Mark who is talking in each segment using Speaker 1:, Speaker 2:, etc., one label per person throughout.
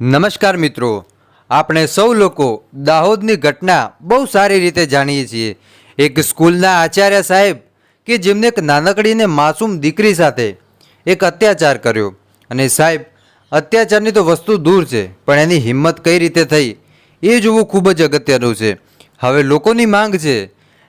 Speaker 1: નમસ્કાર મિત્રો. આપણે સૌ લોકો દાહોદની ઘટના બહુ સારી રીતે જાણીએ છીએ. એક સ્કૂલના આચાર્ય સાહેબ કે જેમને એક નાનકડીને માસૂમ દીકરી સાથે એક અત્યાચાર કર્યો. અને સાહેબ, અત્યાચારની તો વસ્તુ દૂર છે, પણ એની હિંમત કઈ રીતે થઈ, એ જોવું ખૂબ જ અગત્યનું છે. હવે લોકોની માંગ છે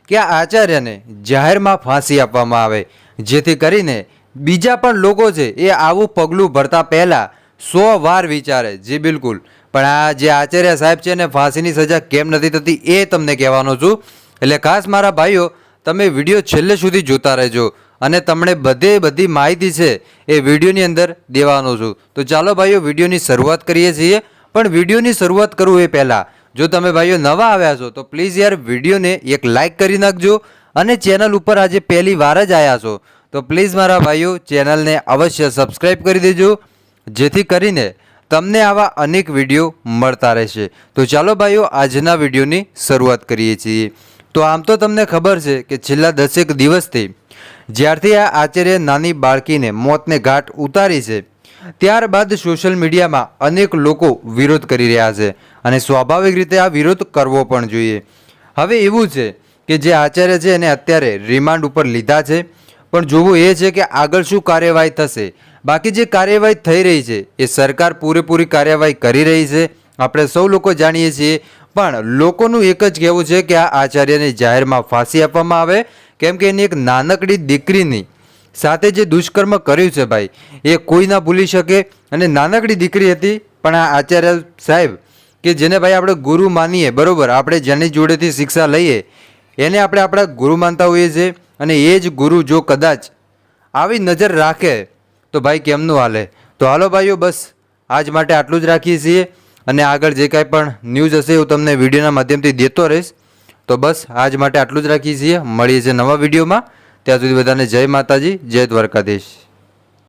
Speaker 1: કે આ આચાર્યને જાહેરમાં ફાંસી આપવામાં આવે, જેથી કરીને બીજા પણ લોકો છે એ આવું પગલું ભરતા પહેલાં સો વાર વિચારે, જી બિલકુલ. પણ આ જે આચાર્ય સાહેબ છે ને, ફાંસીની સજા કેમ નથી થતી એ તમને કહેવાનો છું. એટલે ખાસ મારા ભાઈઓ, તમે વીડિયો છેલ્લે સુધી જોતા રહેજો અને તમને બધે બધી માહિતી છે એ વિડીયોની અંદર દેવાનો છું. તો ચાલો ભાઈઓ, વિડીયોની શરૂઆત કરીએ છીએ. પણ વિડીયોની શરૂઆત કરું એ પહેલાં. જો તમે ભાઈઓ નવા આવ્યા છો, તો પ્લીઝ યાર વિડીયોને એક લાઇક કરી નાખજો અને ચેનલ ઉપર આજે પહેલી વાર જ આવ્યા છો. તો પ્લીઝ મારા ભાઈઓ, ચેનલને અવશ્ય સબસ્ક્રાઈબ કરી દેજો. જેથી કરીને તમને આવા અનેક વીડિયો મળતા રહેશે. તો ચાલો ભાઈઓ, આજના વિડીયોની શરૂઆત કરીએ છીએ. તો આમ તો તમને ખબર છે કે છેલ્લા દસેક દિવસથી જ્યારથી આ આચાર્ય નાની બાળકીને મોતને ઘાટ ઉતારી છે, ત્યારબાદ સોશિયલ મીડિયામાં અનેક લોકો વિરોધ કરી રહ્યા છે અને સ્વાભાવિક રીતે આ વિરોધ કરવો પણ જોઈએ. હવે એવું છે કે જે આચાર્ય છે એને અત્યારે રિમાન્ડ ઉપર લીધા છે, પણ જોવું એ છે કે આગળ શું કાર્યવાહી થશે બાકી જે કાર્યવાહી થઈ રહી છે, એ સરકાર પૂરેપૂરી કાર્યવાહી કરી રહી છે. આપણે સૌ લોકો જાણીએ છીએ, પણ લોકોનું એક જ કહેવું છે કે આ આચાર્યને જાહેરમાં ફાંસી આપવામાં આવે, કેમ કે એની એક નાનકડી દીકરીની સાથે જે દુષ્કર્મ કર્યું છે ભાઈ, એ કોઈ ના ભૂલી શકે. અને નાનકડી દીકરી હતી, પણ આ આચાર્ય સાહેબ, કે જેને ભાઈ આપણે ગુરુ માનીએ, બરાબર, આપણે જેની જોડેથી શિક્ષા લઈએ, એને આપણે આપણા ગુરુ માનતા હોઈએ છીએ. અને એ જ ગુરુ જો કદાચ આવી નજર રાખે તો ભાઈ કેમનું હાલે? તો હાલો ભાઈઓ, બસ. આજ માટે આટલું જ રાખીએ છીએ અને આગળ જે કાંઈ પણ ન્યૂઝ હશે હું તમને વિડીયોના માધ્યમથી દેતો રહીશ. તો બસ, આજ માટે આટલું જ રાખીએ છીએ. મળીએ છીએ નવા વિડીયોમાં. ત્યાં સુધી બધાને જય માતાજી, જય દ્વારકાધીશ.